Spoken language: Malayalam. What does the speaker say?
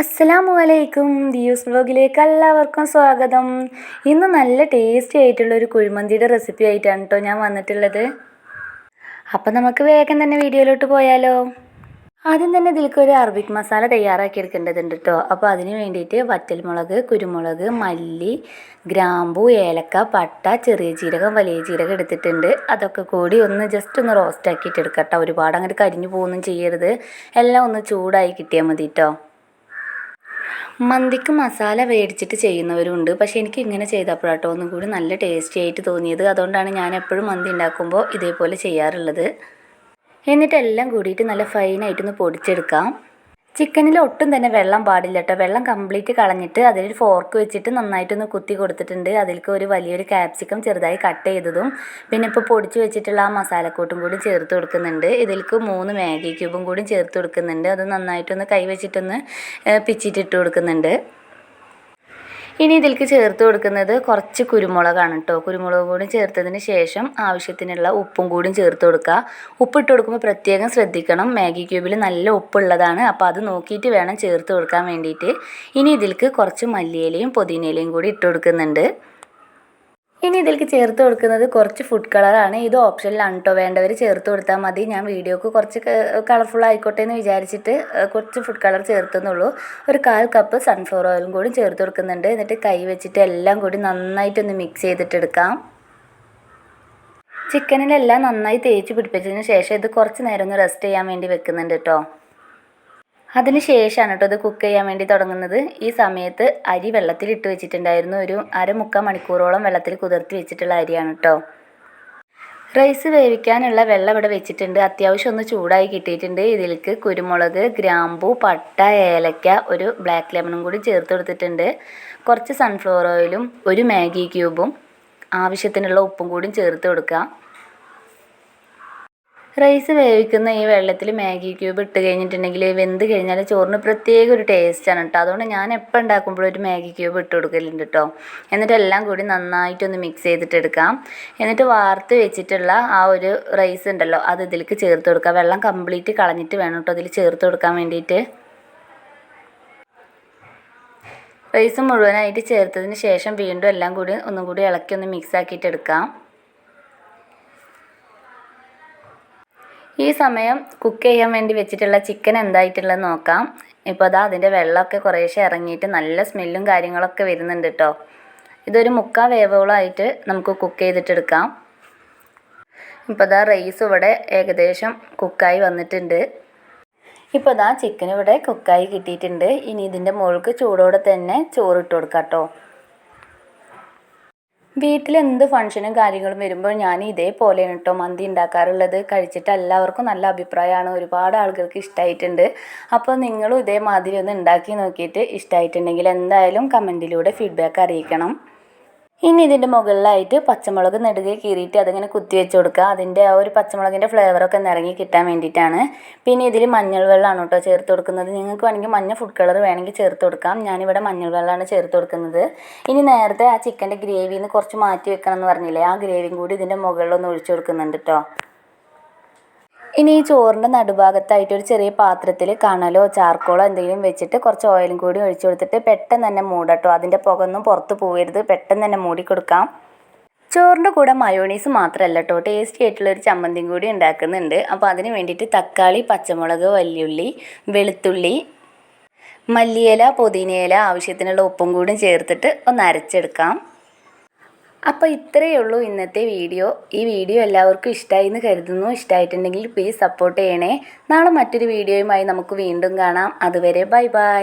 അസ്സലാമു അലൈക്കും ദിയൂസ് വ്ലോഗിലേക്ക് എല്ലാവർക്കും സ്വാഗതം. ഇന്ന് നല്ല ടേസ്റ്റി ആയിട്ടുള്ള ഒരു കുഴിമന്തിയുടെ റെസിപ്പി ആയിട്ടാണ് കേട്ടോ ഞാൻ വന്നിട്ടുള്ളത്. അപ്പം നമുക്ക് വേഗം തന്നെ വീഡിയോയിലോട്ട് പോയാലോ? ആദ്യം തന്നെ ഇതിലേക്ക് ഒരു അറബിക് മസാല തയ്യാറാക്കി എടുക്കേണ്ടതുണ്ട് കേട്ടോ അപ്പോൾ അതിന് വേണ്ടിയിട്ട് വറ്റൽമുളക് കുരുമുളക് മല്ലി ഗ്രാമ്പു ഏലക്ക പട്ട ചെറിയ ജീരകം വലിയ ജീരകം എടുത്തിട്ടുണ്ട്. അതൊക്കെ കൂടി ഒന്ന് ജസ്റ്റ് ഒന്ന് റോസ്റ്റ് ആക്കിയിട്ട് എടുക്കാം കേട്ടോ ഒരുപാട് അങ്ങോട്ട് കരിഞ്ഞു പോകുന്നും ചെയ്യരുത്. എല്ലാം ഒന്ന് ചൂടായി കിട്ടിയാൽ മതി കേട്ടോ മന്തിക്ക് മസാല മേടിച്ചിട്ട് ചെയ്യുന്നവരുണ്ട്. പക്ഷേ എനിക്ക് ഇങ്ങനെ ചെയ്തപ്പോഴാട്ടോ ഒന്നും കൂടി നല്ല ടേസ്റ്റി ആയിട്ട് തോന്നിയത്. അതുകൊണ്ടാണ് ഞാൻ എപ്പോഴും മന്തി ഉണ്ടാക്കുമ്പോൾ ഇതേപോലെ ചെയ്യാറുള്ളത്. എന്നിട്ടെല്ലാം കൂടിയിട്ട് നല്ല ഫൈനായിട്ടൊന്ന് പൊടിച്ചെടുക്കാം. ചിക്കനിൽ ഒട്ടും തന്നെ വെള്ളം പാടില്ല കേട്ടോ വെള്ളം കംപ്ലീറ്റ് കളഞ്ഞിട്ട് അതിൽ ഫോർക്ക് വെച്ചിട്ട് നന്നായിട്ടൊന്ന് കുത്തി കൊടുത്തിട്ടുണ്ട്. അതിലേക്ക് ഒരു വലിയൊരു ക്യാപ്സിക്കം ചെറുതായി കട്ട് ചെയ്തതും പിന്നെ ഇപ്പോൾ പൊടിച്ച് വെച്ചിട്ടുള്ള ആ മസാലക്കൂട്ടും കൂടി ചേർത്ത് കൊടുക്കുന്നുണ്ട്. ഇതിലേക്ക് മൂന്ന് മാഗി ക്യൂബും കൂടി ചേർത്ത് കൊടുക്കുന്നുണ്ട്. അത് നന്നായിട്ടൊന്ന് കൈ വെച്ചിട്ടൊന്ന് പിച്ചിട്ടിട്ട് കൊടുക്കുന്നുണ്ട്. ഇനി ഇതിലേക്ക് ചേർത്ത് കൊടുക്കുന്നത് കുറച്ച് കുരുമുളകാണ് കേട്ടോ കുരുമുളക് കൂടി ചേർത്തതിന് ശേഷം ആവശ്യത്തിനുള്ള ഉപ്പും കൂടി ചേർത്ത് കൊടുക്കുക. ഉപ്പിട്ട് കൊടുക്കുമ്പോൾ പ്രത്യേകം ശ്രദ്ധിക്കണം. മാഗി ക്യൂബിൽ നല്ല ഉപ്പുള്ളതാണ്. അപ്പോൾ അത് നോക്കിയിട്ട് വേണം ചേർത്ത് കൊടുക്കാൻ വേണ്ടിയിട്ട്. ഇനി ഇതിലേക്ക് കുറച്ച് മല്ലിയിലയും പുതിനയിലയും കൂടി ഇട്ട് കൊടുക്കുന്നുണ്ട്. ഇതിലേക്ക് ചേർത്ത് കൊടുക്കുന്നത് കുറച്ച് ഫുഡ് കളറാണ് ഇത് ഓപ്ഷനിലാണ് കേട്ടോ വേണ്ടവർ ചേർത്ത് കൊടുത്താൽ മതി. ഞാൻ വീഡിയോക്ക് കുറച്ച് കളർഫുൾ ആയിക്കോട്ടെ എന്ന് വിചാരിച്ചിട്ട് കുറച്ച് ഫുഡ് കളർ ചേർത്തുന്നുള്ളൂ. ഒരു കാൽ കപ്പ് സൺഫ്ലവർ ഓയിലും കൂടി ചേർത്ത് കൊടുക്കുന്നുണ്ട്. എന്നിട്ട് കൈ വെച്ചിട്ട് എല്ലാം കൂടി നന്നായിട്ടൊന്ന് മിക്സ് ചെയ്തിട്ടെടുക്കാം ചിക്കനിലെല്ലാം നന്നായി തേച്ച് പിടിപ്പിച്ചതിന് ശേഷം ഇത് കുറച്ച് നേരം ഒന്ന് റെസ്റ്റ് ചെയ്യാൻ വേണ്ടി വെക്കുന്നുണ്ട് കേട്ടോ അതിന് ശേഷമാണ് കേട്ടോ ഇത് കുക്ക് ചെയ്യാൻ വേണ്ടി തുടങ്ങുന്നത്. ഈ സമയത്ത് അരി വെള്ളത്തിൽ ഇട്ട് വെച്ചിട്ടുണ്ടായിരുന്നു. ഒരു അര മുക്കാൽ മണിക്കൂറോളം വെള്ളത്തിൽ കുതിർത്തി വെച്ചിട്ടുള്ള അരിയാണ് കേട്ടോ. റൈസ് വേവിക്കാനുള്ള വെള്ളം ഇവിടെ വെച്ചിട്ടുണ്ട്. അത്യാവശ്യം ഒന്ന് ചൂടായി കിട്ടിയിട്ടുണ്ട്. ഇതിലേക്ക് കുരുമുളക് ഗ്രാമ്പു പട്ട ഏലക്ക ഒരു ബ്ലാക്ക് ലെമണും കൂടി ചേർത്ത് കൊടുത്തിട്ടുണ്ട്. കുറച്ച് സൺഫ്ലവർ ഓയിലും ഒരു മാഗി ക്യൂബും ആവശ്യത്തിനുള്ള ഉപ്പും കൂടി ചേർത്ത് കൊടുക്കുക റൈസ് വേവിക്കുന്ന ഈ വെള്ളത്തിൽ മാഗി ക്യൂബ് ഇട്ട് കഴിഞ്ഞിട്ടുണ്ടെങ്കിൽ വെന്ത് കഴിഞ്ഞാൽ ചോറിന് പ്രത്യേക ഒരു ടേസ്റ്റാണ് കേട്ടോ അതുകൊണ്ട് ഞാൻ എപ്പോൾ ഉണ്ടാക്കുമ്പോഴും ഒരു മാഗി ക്യൂബ് ഇട്ട് കൊടുക്കലുണ്ട് കേട്ടോ എന്നിട്ട് എല്ലാം കൂടി നന്നായിട്ടൊന്ന് മിക്സ് ചെയ്തിട്ട് എടുക്കാം. എന്നിട്ട് വാർത്ത് വെച്ചിട്ടുള്ള ആ ഒരു റൈസ് ഉണ്ടല്ലോ അത് ഇതിലേക്ക് ചേർത്ത് കൊടുക്കുക വെള്ളം കംപ്ലീറ്റ് കളഞ്ഞിട്ട് വേണം കേട്ടോ അതിൽ ചേർത്ത് കൊടുക്കാൻ വേണ്ടിയിട്ട്. റൈസ് മുഴുവനായിട്ട് ചേർത്തതിന് ശേഷം വീണ്ടും എല്ലാം കൂടി ഒന്നും കൂടി ഇളക്കി ഒന്ന് മിക്സ് ആക്കിയിട്ട് എടുക്കാം. ഈ സമയം കുക്ക് ചെയ്യാൻ വേണ്ടി വെച്ചിട്ടുള്ള ചിക്കൻ എന്തായിട്ടുള്ളത് നോക്കാം. ഇപ്പോൾ അതാ അതിന്റെ വെള്ളമൊക്കെ കുറേശ്ശെ ഇറങ്ങിയിട്ട് നല്ല സ്മെല്ലും കാര്യങ്ങളൊക്കെ വരുന്നുണ്ട് കേട്ടോ ഇതൊരു മുക്കാൽ വേവോളമായിട്ട് നമുക്ക് കുക്ക് ചെയ്തിട്ടെടുക്കാം. ഇപ്പോൾ അതാ റൈസ് ഇവിടെ ഏകദേശം കുക്കായി വന്നിട്ടുണ്ട്. ഇപ്പോൾ അതാ ചിക്കൻ ഇവിടെ കുക്കായി കിട്ടിയിട്ടുണ്ട്. ഇനി ഇതിന്റെ മുകൾക്ക് ചൂടോടെ തന്നെ ചോറിട്ട് കൊടുക്കാം കേട്ടോ വീട്ടിൽ എന്ത് ഫംഗ്ഷനും കാര്യങ്ങളും വരുമ്പോൾ ഞാൻ ഇതേപോലെയാണ് കേട്ടോ മന്തി ഉണ്ടാക്കാറുള്ളത്. കഴിച്ചിട്ട് എല്ലാവർക്കും നല്ല അഭിപ്രായമാണ്. ഒരുപാട് ആളുകൾക്ക് ഇഷ്ടമായിട്ടുണ്ട് അപ്പോൾ നിങ്ങളും ഇതേമാതിരി ഒന്ന് ഉണ്ടാക്കി നോക്കിയിട്ട് ഇഷ്ടമായിട്ടുണ്ടെങ്കിൽ എന്തായാലും കമന്റിലൂടെ ഫീഡ്ബാക്ക് അറിയിക്കണം. ഇനി ഇതിന്റെ മുകളിലായിട്ട് പച്ചമുളക് നെടുകെ കീറിയിട്ട് അതിങ്ങനെ കുത്തി വെച്ച് കൊടുക്കുക. അതിന്റെ ആ ഒരു പച്ചമുളകിന്റെ ഫ്ലേവറൊക്കെ ഇറങ്ങി കിട്ടാൻ വേണ്ടിയിട്ടാണ്. പിന്നെ ഇതിൽ മഞ്ഞൾ വെള്ളമാണ് കേട്ടോ ചേർത്ത് കൊടുക്കുന്നത്. നിങ്ങൾക്ക് വേണമെങ്കിൽ മഞ്ഞ ഫുഡ് കളർ വേണമെങ്കിൽ ചേർത്ത് കൊടുക്കാം. ഞാനിവിടെ മഞ്ഞൾ വെള്ളമാണ് ചേർത്ത് കൊടുക്കുന്നത്. ഇനി നേരത്തെ ആ ചിക്കന്റെ ഗ്രേവിയിൽ നിന്ന് കുറച്ച് മാറ്റി വെക്കണം എന്ന് പറഞ്ഞില്ലേ? ആ ഗ്രേവിയും കൂടി ഇതിന്റെ മുകളിലൊന്ന് ഒഴിച്ചു കൊടുക്കുന്നുണ്ട് കേട്ടോ. ഇനി ഈ ചോറിന്റെ നടുഭാഗത്തായിട്ട് ഒരു ചെറിയ പാത്രത്തിൽ കണലോ ചാർക്കോളോ എന്തെങ്കിലും വെച്ചിട്ട് കുറച്ച് ഓയിലും കൂടി ഒഴിച്ചു കൊടുത്തിട്ട് പെട്ടെന്ന് തന്നെ മൂടട്ടോ. അതിന്റെ പുകയൊന്നും പുറത്ത് പോകരുത് പെട്ടെന്ന് തന്നെ മൂടി കൊടുക്കാം. ചോറിന്റെ കൂടെ മയോണീസ് മാത്രമല്ല കേട്ടോ ടേസ്റ്റി ആയിട്ടുള്ള ഒരു ചമ്മന്തിയും കൂടി ഉണ്ടാക്കുന്നുണ്ട്. അപ്പോൾ അതിന് വേണ്ടിയിട്ട് തക്കാളി പച്ചമുളക് വല്യുള്ളി വെളുത്തുള്ളി മല്ലിയില പുതിനയില ആവശ്യത്തിനുള്ള ഉപ്പും കൂടി ചേർത്തിട്ട് ഒന്ന് അരച്ചെടുക്കാം. അപ്പോൾ ഇത്രയേ ഉള്ളൂ ഇന്നത്തെ വീഡിയോ. ഈ വീഡിയോ എല്ലാവർക്കും ഇഷ്ടമായി എന്ന് കരുതുന്നു. ഇഷ്ടമായിട്ടുണ്ടെങ്കിൽ പ്ലീസ് സപ്പോർട്ട് ചെയ്യണേ. നാളെ മറ്റൊരു വീഡിയോയുമായി നമുക്ക് വീണ്ടും കാണാം. അതുവരെ ബൈ ബൈ.